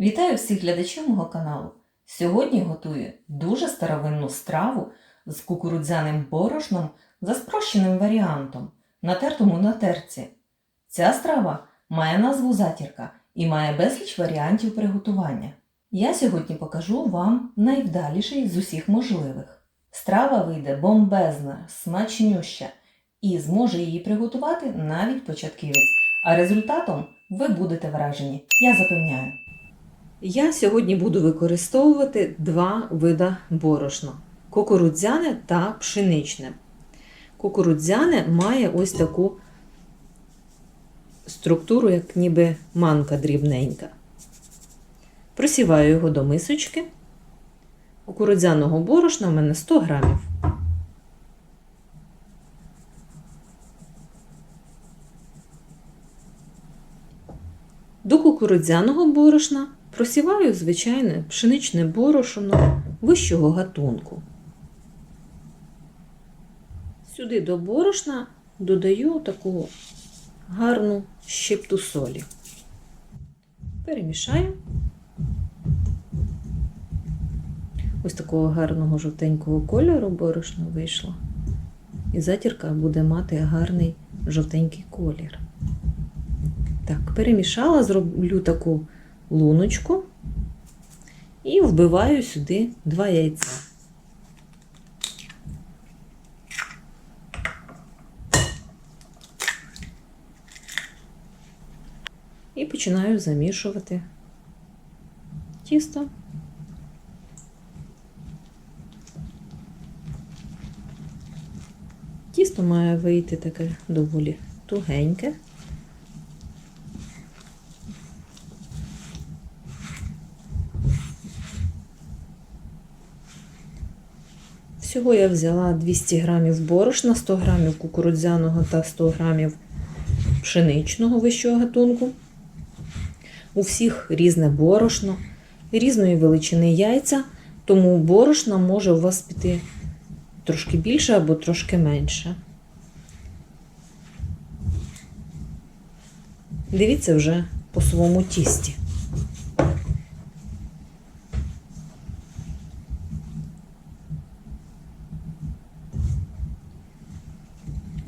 Вітаю всіх глядачів мого каналу. Сьогодні готую дуже старовинну страву з кукурудзяним борошном за спрощеним варіантом, натертому на терці. Ця страва має назву затірка і має безліч варіантів приготування. Я сьогодні покажу вам найвдаліший з усіх можливих. Страва вийде бомбезна, смачнюща і зможе її приготувати навіть початківець, а результатом ви будете вражені, я запевняю. Я сьогодні буду використовувати два вида борошна: кукурудзяне та пшеничне. Кукурудзяне має ось таку структуру, як ніби манка дрібненька. Просіваю його до мисочки. Кукурудзяного борошна в мене 100 грамів. До кукурудзяного борошна просіваю звичайне пшеничне борошно вищого гатунку. Сюди до борошна додаю таку гарну щепту солі. Перемішаю. Ось такого гарного жовтенького кольору борошно вийшло. І затірка буде мати гарний жовтенький колір. Так, перемішала, зроблю таку луночку і вбиваю сюди два яйця. І починаю замішувати тісто. Тісто має вийти таке доволі тугеньке. Всього я взяла 200 грамів борошна, 100 грамів кукурудзяного та 100 грамів пшеничного вищого гатунку. У всіх різне борошно, різної величини яйця, тому борошна може у вас піти трошки більше або трошки менше. Дивіться вже по своєму тісті.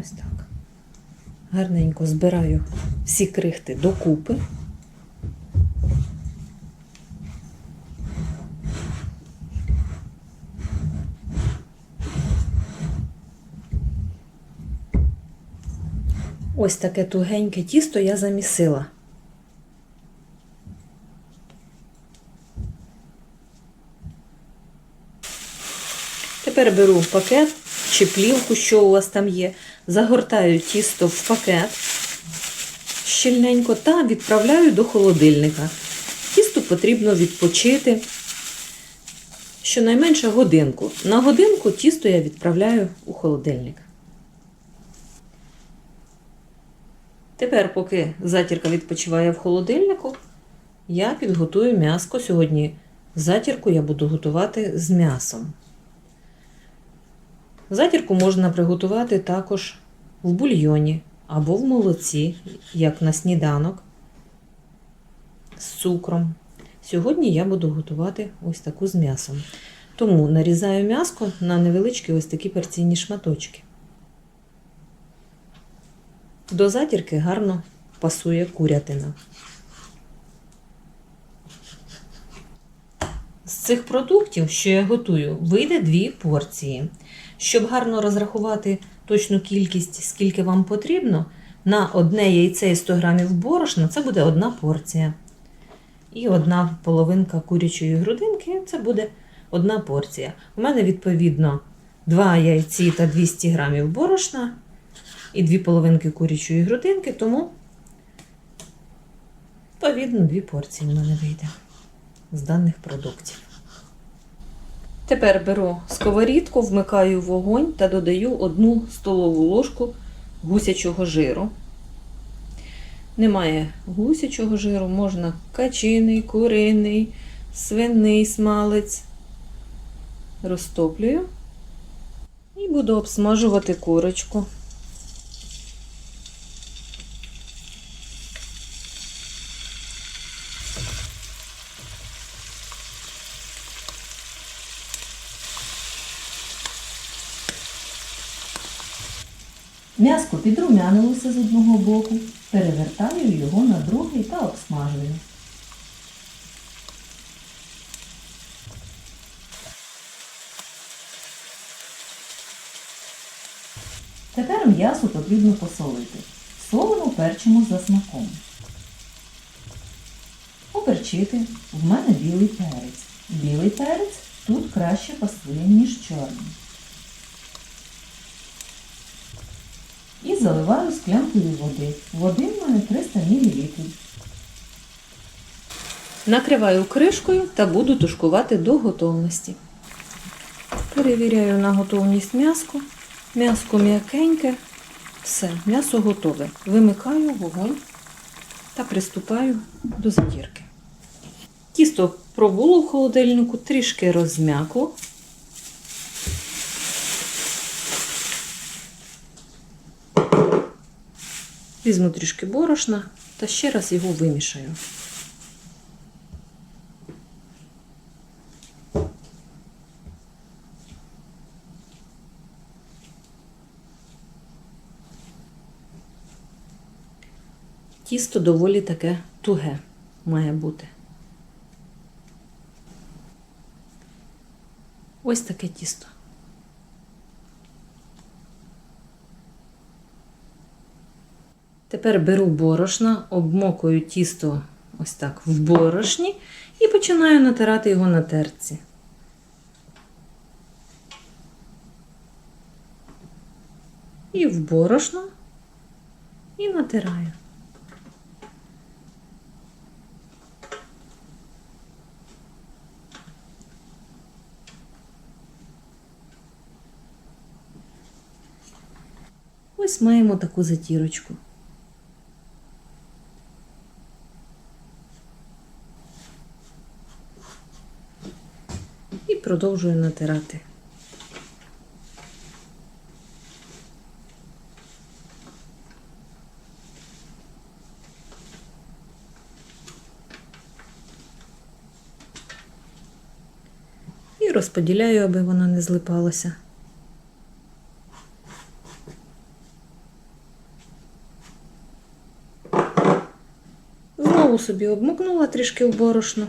Ось так. Гарненько збираю всі крихти докупи. Ось таке тугеньке тісто я замісила. Тепер беру пакет чи плівку, що у вас там є, загортаю тісто в пакет щільненько та відправляю до холодильника. Тісту потрібно відпочити щонайменше годинку. На годинку тісто я відправляю у холодильник. Тепер, поки затірка відпочиває в холодильнику, я підготую м'яско. Сьогодні затірку я буду готувати з м'ясом. Затірку можна приготувати також в бульйоні або в молоці, як на сніданок з цукром. Сьогодні я буду готувати ось таку з м'ясом. Тому нарізаю м'яско на невеличкі ось такі порційні шматочки. До затірки гарно пасує курятина. З цих продуктів, що я готую, вийде дві порції. Щоб гарно розрахувати точну кількість, скільки вам потрібно, на одне яйце і 100 грамів борошна це буде одна порція. І одна половинка курячої грудинки це буде одна порція. У мене, відповідно, 2 яйці та 200 грамів борошна і дві половинки курячої грудинки, тому, відповідно, дві порції у мене вийде з даних продуктів. Тепер беру сковорідку, вмикаю вогонь та додаю одну столову ложку гусячого жиру. Немає гусячого жиру, можна качиний, куриний, свиний смалець. Розтоплюю і буду обсмажувати курочку. М'яско підрумянилося з одного боку, перевертаю його на другий та обсмажую. Тепер м'ясо потрібно посолити. Солимо перчимо за смаком. Поперчити в мене білий перець. Білий перець тут краще пасує, ніж чорний. Заливаю склянкою води. Води в мене 300 мл. Накриваю кришкою та буду тушкувати до готовності. Перевіряю на готовність м'яско. М'яско м'якеньке. Все, м'ясо готове. Вимикаю вогонь та приступаю до затірки. Тісто пробуло в холодильнику, трішки розм'якло. Візьму трішки борошна та ще раз його вимішаю. Тісто доволі таке туге має бути. Ось таке тісто. Тепер беру борошна, обмокую тісто ось так в борошні і починаю натирати його на терці. І в борошно, і натираю. Ось маємо таку затірочку. Продовжую натирати. І розподіляю, аби воно не злипалося. Знову собі обмокнула трішки в борошно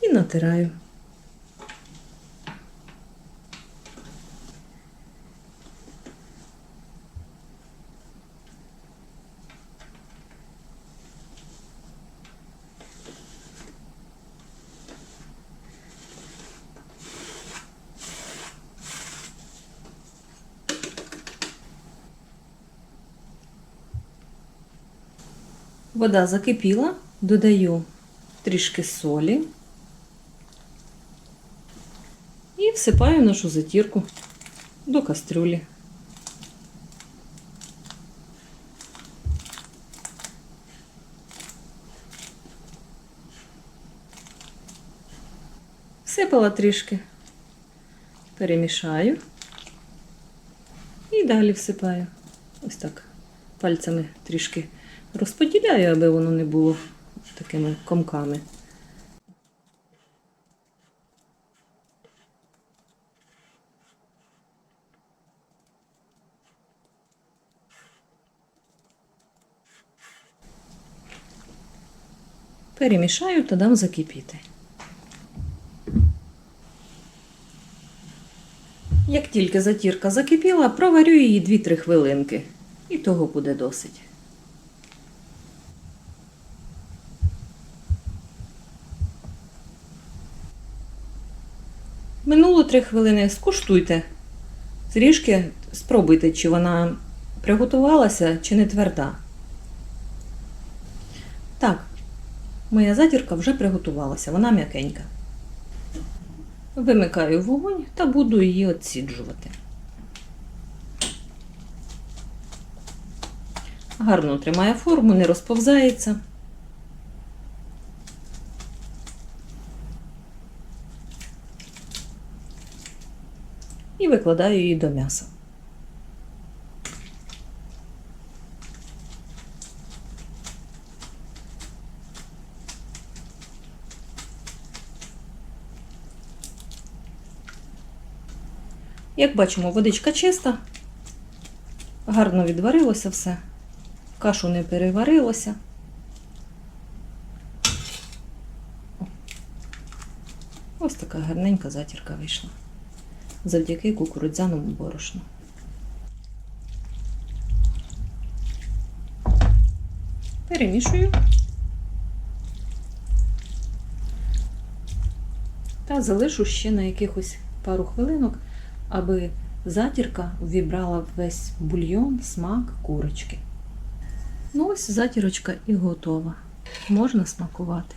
і натираю. Вода закипіла, додаю трішки солі і всипаю нашу затірку до кастрюлі. Всипала трішки, перемішаю і далі всипаю. Ось так пальцями трішки розподіляю, аби воно не було такими комками. Перемішаю та дам закипіти. Як тільки затірка закипіла, проварю її 2-3 хвилинки. І того буде досить. Минуло 3 хвилини, скуштуйте. Трішки спробуйте, чи вона приготувалася, чи не тверда. Так, моя затірка вже приготувалася, вона м'якенька. Вимикаю вогонь та буду її отсіджувати. Гарно тримає форму, не розповзається. І викладаю її до м'яса. Як бачимо, водичка чиста. гарно відварилося все, кашу не переварилося. Ось така гарненька затірка вийшла завдяки кукурудзяному борошну. Перемішую та залишу ще на якихось пару хвилинок, аби затірка вібрала весь бульйон, смак курочки. Ну ось затірочка і готова. Можна смакувати.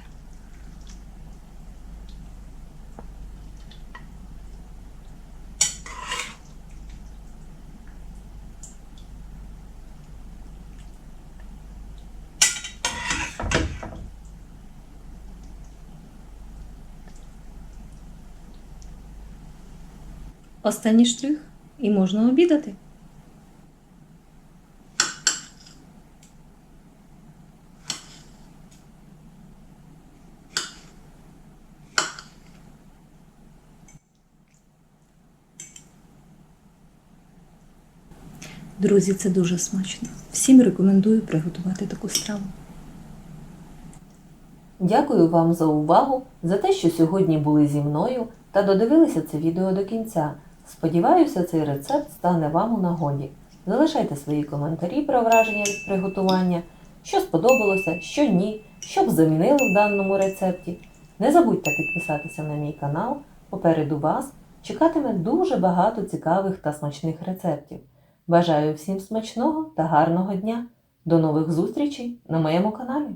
Останній штрих і можна обідати. Друзі, це дуже смачно. Всім рекомендую приготувати таку страву. Дякую вам за увагу, за те, що сьогодні були зі мною та додивилися це відео до кінця. Сподіваюся, цей рецепт стане вам у нагоді. Залишайте свої коментарі про враження від приготування, що сподобалося, що ні, що б замінили в даному рецепті. Не забудьте підписатися на мій канал. Попереду вас чекатиме дуже багато цікавих та смачних рецептів. Бажаю всім смачного та гарного дня! До нових зустрічей на моєму каналі!